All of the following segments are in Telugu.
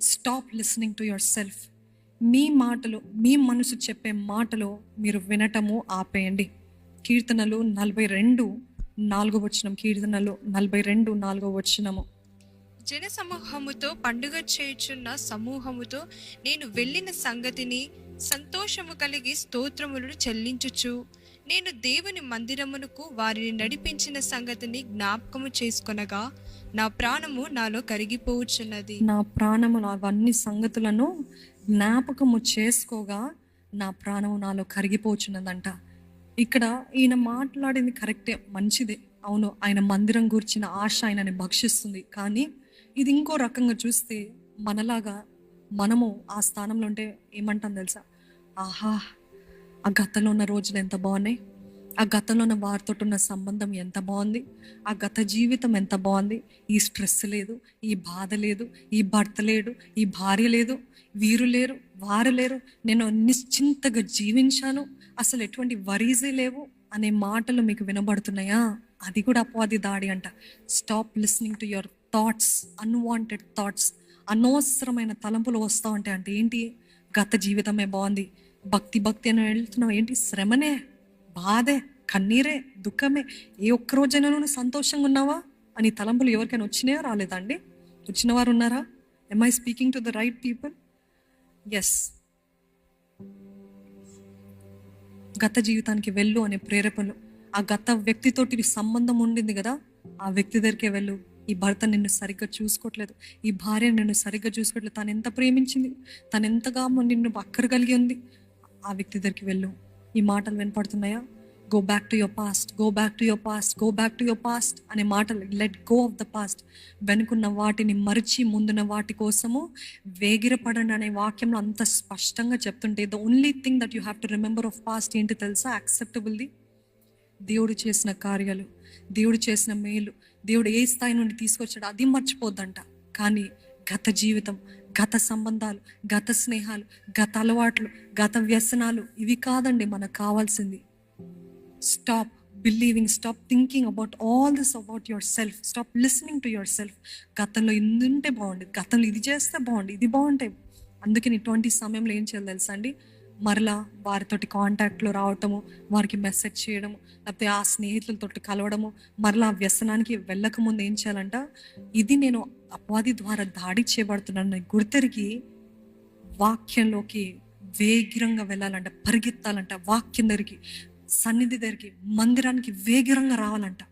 Stop listening to yourself మీ మాటలు మీ మనసు చెప్పే మాటలు మీరు వినటము ఆపేయండి. కీర్తనలు నలభై రెండు నాలుగో వచనం. కీర్తనలు నలభై రెండు నాలుగో వచనము. జన సమూహముతో పండుగ చేయుచున్న సమూహముతో నేను వెళ్ళిన సంగతిని సంతోషము కలిగి స్తోత్రములను చెల్లించుచు. నేను దేవుని మందిరమునకు వారిని నడిపించిన సంగతిని జ్ఞాపకము చేసుకొనగా నా ప్రాణము నాలో కరిగిపోవచ్చున్నది నా ప్రాణము అవన్నీ సంగతులను జ్ఞాపకము చేసుకోగా నా ప్రాణము నాలో కరిగిపోచున్నదంట. ఇక్కడ ఈయన మాట్లాడింది కరెక్టే మంచిదే. అవును ఆయన మందిరం గురించిన ఆశ ఆయనని భక్షిస్తుంది. కానీ ఇది ఇంకో రకంగా చూస్తే మనలాగా మనము ఆ స్థానంలో ఉంటే ఏమంటాం తెలుసా? ఆహా ఆ గతంలో ఉన్న రోజులు ఎంత బాగున్నాయి? ఆ గతంలో ఉన్న వారితో ఉన్న సంబంధం ఎంత బాగుంది? ఆ గత జీవితం ఎంత బాగుంది? ఈ స్ట్రెస్ లేదు ఈ బాధ లేదు ఈ భర్త లేడు ఈ భార్య లేదు వీరు లేరు వారు లేరు. నేను నిశ్చింతగా జీవించాను. అసలు ఎటువంటి వరీజే లేవు అనే మాటలు మీకు వినబడుతున్నాయా? అది కూడా అపవాది దాడి అంట. Stop listening to your thoughts unwanted thoughts అనవసరమైన తలంపులు వస్తూ ఉంటాయి అంటే ఏంటి? గత జీవితమే బాగుంది. భక్తి భక్తి అని వెళ్తున్నావు ఏంటి? శ్రమనే బాధే కన్నీరే దుఃఖమే. ఏ ఒక్క రోజైనా నువ్వు సంతోషంగా ఉన్నావా? అని తలంపులు ఎవరికైనా వచ్చినాయా? రాలేదా అండి? వచ్చిన వారు ఉన్నారా? Am I speaking to the right people yes గత జీవితానికి వెళ్ళు అనే ప్రేరేపణలు. ఆ గత వ్యక్తితోటి సంబంధం ఉండింది కదా? ఆ వ్యక్తి దగ్గరికే వెళ్ళు. ఈ భర్త నిన్ను సరిగ్గా చూసుకోవట్లేదు. ఈ భార్య నిన్ను సరిగ్గా చూసుకోవట్లేదు. తను ఎంత ప్రేమించింది? తను ఎంతగా నిన్ను అక్కరు కలిగి ఉంది? ఆ వ్యక్తి దగ్గరికి వెళ్ళు. ఈ మాటలు వినపడుతున్నాయా? Go back to your past go back to your past go back to your past అనే మాటలు let go of the past వెనుకున్న వాటిని మరిచి ముందున్న వాటి కోసము వేగిరపడండి అనే వాక్యంలో అంత స్పష్టంగా చెప్తుంటే the only thing that you have to remember of past ఏంటి తెలుసా? యాక్సెప్టబుల్ది దేవుడు చేసిన కార్యాలు దేవుడు చేసిన మేలు దేవుడు ఏ స్థాయి నుండి తీసుకొచ్చాడు అది మర్చిపోద్దంట. కానీ గత జీవితం గత సంబంధాలు గత స్నేహాలు గత అలవాట్లు గత వ్యసనాలు ఇవి కాదండి మనకు కావాల్సింది. Stop believing stop thinking about all this about yourself stop listening to yourself గతంలో ఎందుంటే బాగుండేది గతంలో ఇది చేస్తే బాగుంది ఇది బాగుంటాయి అందుకని ఇటువంటి సమయంలో ఏం చేయాలి తెలుసా అండి? మరలా వారితోటి కాంటాక్ట్లో రావటము వారికి మెసేజ్ చేయడము లేకపోతే ఆ స్నేహితులతోటి కలవడము మరలా ఆ వ్యసనానికి వెళ్ళకముందు ఏం చేయాలంట? ఇది నేను అపవాది ద్వారా దాడి చేయబడుతున్నాను గుర్తెరిగి వాక్యంలోకి వేగిరంగా వెళ్ళాలంట పరిగెత్తాలంట వాక్యం దగ్గరికి సన్నిధి దగ్గరికి మందిరానికి వేగిరంగా రావాలంట.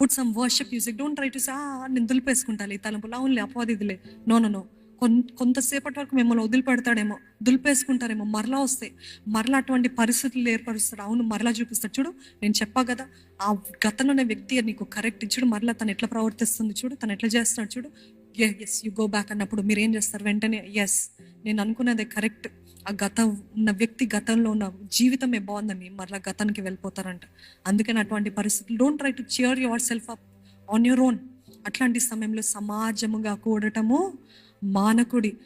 Put some worship music don't try to saw నేను దులిపేసుకుంటాను ఈ తలంపులు అవునులే అపవాది ఇదిలే. నో నో నో కొంతసేపటి వరకు మిమ్మల్ని వదిలిపెడతాడేమో దులిపేసుకుంటారేమో మరలా వస్తాయి మరలా అటువంటి పరిస్థితులు ఏర్పరుస్తాడు. అవును మరలా చూపిస్తాడు. చూడు నేను చెప్పా కదా ఆ గతంలోనే వ్యక్తి నీకు కరెక్ట్ చూడు మరలా తను ఎట్లా ప్రవర్తిస్తుంది చూడు తను ఎట్లా చేస్తున్నాడు చూడు. ఎస్ యు గో బ్యాక్ అన్నప్పుడు మీరు ఏం చేస్తారు? వెంటనే ఎస్ నేను అనుకున్నదే కరెక్ట్ ఆ గత ఉన్న వ్యక్తి గతంలో ఉన్న జీవితమే బాగుందని మరలా గతానికి వెళ్ళిపోతారంట. అందుకని అటువంటి పరిస్థితులు don't try to cheer yourself up on your own అట్లాంటి సమయంలో సమాజముగా కూడటము మానకుడి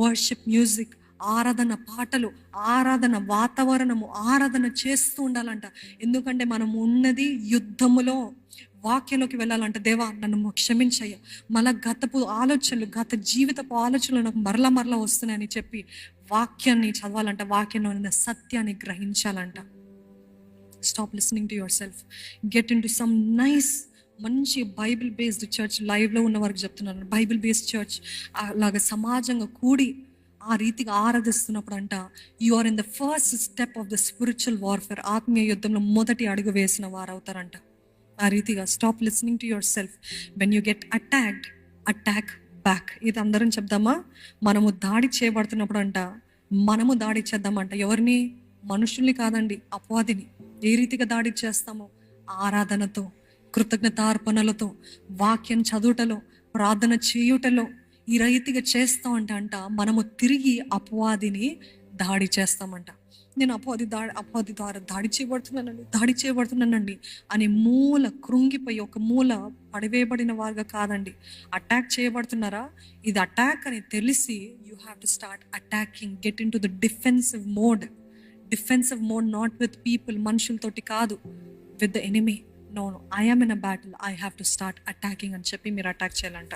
వర్షిప్ మ్యూజిక్ ఆరాధన పాటలు ఆరాధన వాతావరణము ఆరాధన చేస్తూ ఉండాలంట. ఎందుకంటే మనం ఉన్నది యుద్ధములో వాక్యంలోకి వెళ్ళాలంట దేవా నన్ను క్షమించయ్య. మళ్ళా గతపు ఆలోచనలు గత జీవితపు ఆలోచనలు నాకు మరలా మరలా వస్తున్నాయని చెప్పి వాక్యాన్ని చదవాలంట వాక్యంలో ఉన్న సత్యాన్ని గ్రహించాలంట. Stop listening to yourself get into some nice మంచి బైబిల్ బేస్డ్ చర్చ్ లైవ్లో ఉన్న వారికి చెప్తున్నాను. బైబిల్ బేస్డ్ చర్చ్ అలాగా సమాజంగా కూడి ఆ రీతిగా ఆరాధిస్తున్నప్పుడు అంట you are in the first step of the spiritual warfare ఆత్మీయ యుద్ధంలో మొదటి అడుగు వేసిన వారు అవుతారంట ఆ రీతిగా stop listening to yourself when you get attacked attack back ఇది అందరం చెప్దామా? మనము దాడి చేయబడుతున్నప్పుడు అంట మనము దాడి చేద్దామంట. ఎవరిని? మనుషుల్ని కాదండి అపవాదిని. ఏ రీతిగా దాడి చేస్తామో? ఆరాధనతో. కృతజ్ఞతార్పణలతో వాక్యం చదువుటలో ప్రార్థన చేయుటలో ఈ రీతిగా చేస్తామంట అంట. మనము తిరిగి అపవాదిని దాడి చేస్తామంట. నేను అపవాది దాడి అపవాది ద్వారా దాడి చేయబడుతున్నానండి దాడి చేయబడుతున్నానండి అనే మూల కృంగిపోయి ఒక మూల పడివేయబడిన వారుగా కాదండి. అటాక్ చేయబడుతున్నారా? ఇది అటాక్ అని తెలిసి you have to start attacking get into the defensive mode defensive mode not with people మనుషులతోటి కాదు with the enemy no I am in a battle I have to start attacking అని చెప్పి మీరు అటాక్ చేయాలంట.